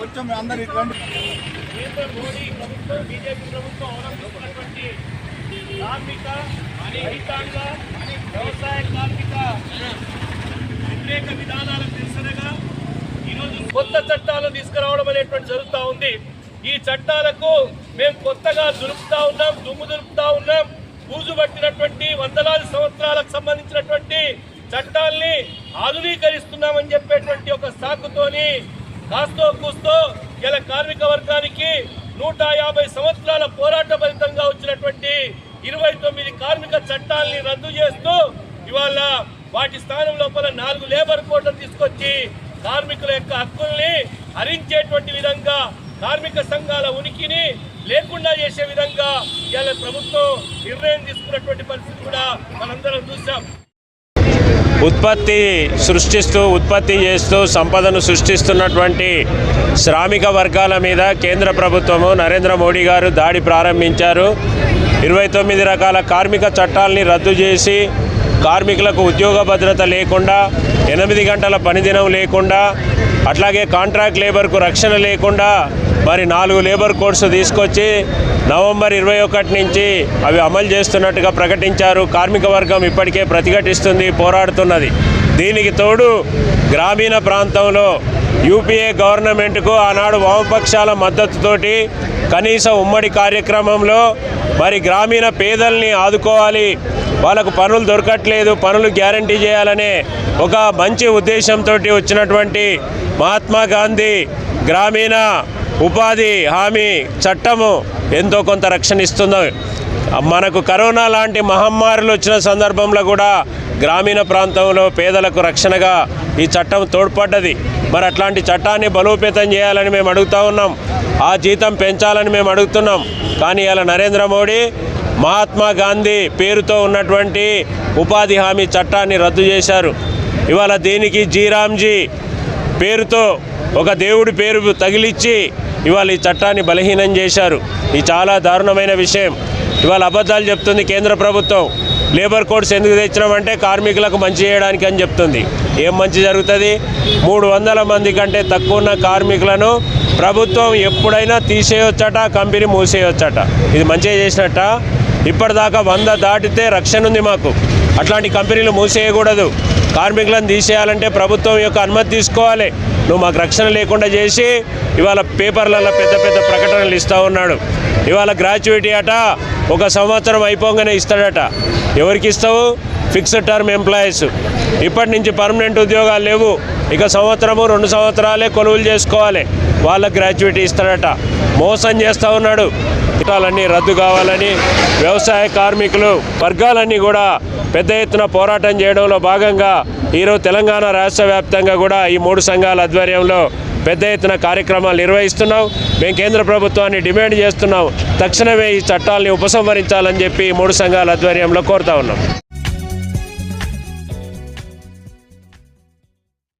కొంచెం అందరు ఇటువంటి కేంద్ర మోడీ ప్రభుత్వం బీజేపీ ప్రభుత్వం అవలంబిస్తున్నటువంటి కార్మిక రైతాంగ వ్యవసాయ కార్మిక వ్యతిరేక విధానాలకు నిరసనగా కొత్త చట్టాలను తీసుకురావడం అనేటువంటి జరుగుతూ ఉంది. ఈ చట్టాలకు మేము కొత్తగా దులుపుతా ఉన్నాం దుమ్ము దులుపుతా ఉన్నాం. బూజు పట్టినటువంటి వందలాది సంవత్సరాలకు సంబంధించినటువంటి చట్టాల్ని ఆధునీకరిస్తున్నామని చెప్పేటువంటి ఒక సాకుతోని కాస్తో కూస్తో ఇలా కార్మిక వర్గానికి నూట యాభై సంవత్సరాల పోరాట ఫలితంగా వచ్చినటువంటి ఇరవై తొమ్మిది కార్మిక చట్టాలని రద్దు చేస్తూ ఇవాళ వాటి స్థానం లోపల నాలుగు లేబర్ కోడ్లు తీసుకొచ్చి కార్మికుల యొక్క హక్కుల్ని హరించేటువంటి విధంగా కార్మిక సంఘాల ఉనికిని లేకుండా చేసే విధంగా ఇవాళ ప్రభుత్వం నిర్ణయం తీసుకున్నటువంటి పరిస్థితి కూడా మనందరం చూసాం ఉత్పత్తి సృష్టిస్తూ ఉత్పత్తి చేస్తూ సంపదను సృష్టిస్తున్నటువంటి శ్రామిక వర్గాల మీద కేంద్ర ప్రభుత్వము నరేంద్ర మోడీ గారు దాడి ప్రారంభించారు. ఇరవై తొమ్మిది రకాల కార్మిక చట్టాలని రద్దు చేసి కార్మికులకు ఉద్యోగ భద్రత లేకుండా ఎనిమిది గంటల పనిదినం లేకుండా అట్లాగే కాంట్రాక్ట్ లేబర్కు రక్షణ లేకుండా మరి నాలుగు లేబర్ కోడ్స్ తీసుకొచ్చి నవంబర్ ఇరవై ఒకటి నుంచి అవి అమలు చేస్తున్నట్టుగా ప్రకటించారు. కార్మిక వర్గం ఇప్పటికే ప్రతిఘటిస్తుంది పోరాడుతున్నది. దీనికి తోడు గ్రామీణ ప్రాంతంలో యూపీఏ గవర్నమెంట్కు ఆనాడు వామపక్షాల మద్దతుతోటి కనీస ఉమ్మడి కార్యక్రమంలో మరి గ్రామీణ పేదల్ని ఆదుకోవాలి వాళ్ళకు పనులు దొరకట్లేదు పనులు గ్యారంటీ చేయాలనే ఒక మంచి ఉద్దేశంతో వచ్చినటువంటి మహాత్మా గాంధీ గ్రామీణ ఉపాధి హామీ చట్టము ఎంతో కొంత రక్షణ ఇస్తుంది మనకు కరోనా లాంటి మహమ్మారులు వచ్చిన సందర్భంలో కూడా గ్రామీణ ప్రాంతంలో పేదలకు రక్షణగా ఈ చట్టం తోడ్పడ్డది. మరి అట్లాంటి చట్టాన్ని బలోపేతం చేయాలని మేము అడుగుతా ఉన్నాం. ఆ జీతం పెంచాలని మేము అడుగుతున్నాం. కానీ ఇలా నరేంద్ర మోడీ మహాత్మా గాంధీ పేరుతో ఉన్నటువంటి ఉపాధి హామీ చట్టాన్ని రద్దు చేశారు. ఇవాళ దీనికి జీరామ్జీ పేరుతో ఒక దేవుడి పేరు తగిలిచ్చి ఇవాళ ఈ చట్టాన్ని బలహీనం చేశారు. ఇది చాలా దారుణమైన విషయం. ఇవాళ అబద్ధాలు చెప్తుంది కేంద్ర ప్రభుత్వం. లేబర్ కోడ్స్ ఎందుకు తెచ్చినామంటే కార్మికులకు మంచి చేయడానికి అని చెప్తుంది. ఏం మంచి జరుగుతుంది? మూడు వందల మంది కంటే తక్కువ ఉన్న కార్మికులను ప్రభుత్వం ఎప్పుడైనా తీసేయొచ్చట కంపెనీ మూసేయొచ్చట. ఇది మంచిగా చేసినట్ట. ఇప్పటిదాకా వంద దాటితే రక్షణ ఉంది మాకు. అట్లాంటి కంపెనీలు మూసేయకూడదు. కార్మికులను తీసేయాలంటే ప్రభుత్వం యొక్క అనుమతి తీసుకోవాలి. నువ్వు మాకు రక్షణ లేకుండా చేసి ఇవాళ పేపర్లలో పెద్ద పెద్ద ప్రకటనలు ఇస్తూ ఉన్నాడు. ఇవాళ గ్రాడ్యుయేటీ అట ఒక సంవత్సరం అయిపోగానే ఇస్తాడట. ఎవరికి ఇస్తావు? Fixed term employees. ఇప్పటి నుంచి పర్మనెంట్ ఉద్యోగాలు లేవు. ఇక సంవత్సరము రెండు సంవత్సరాలే కొలువులు చేసుకోవాలి. వాళ్ళకి గ్రాడ్యుయేట్ ఇస్తాడట. మోసం చేస్తూ ఉన్నాడు. చట్టాలన్నీ రద్దు కావాలని వ్యవసాయ కార్మికులు వర్గాలన్నీ కూడా పెద్ద ఎత్తున పోరాటం చేయడంలో భాగంగా ఈరోజు తెలంగాణ రాష్ట్ర వ్యాప్తంగా కూడా ఈ మూడు సంఘాల ఆధ్వర్యంలో పెద్ద ఎత్తున కార్యక్రమాలు నిర్వహిస్తున్నాం. మేము కేంద్ర ప్రభుత్వాన్ని డిమాండ్ చేస్తున్నాం. తక్షణమే ఈ చట్టాలని ఉపసంహరించాలని చెప్పి మూడు సంఘాల ఆధ్వర్యంలో కోరుతా ఉన్నాం.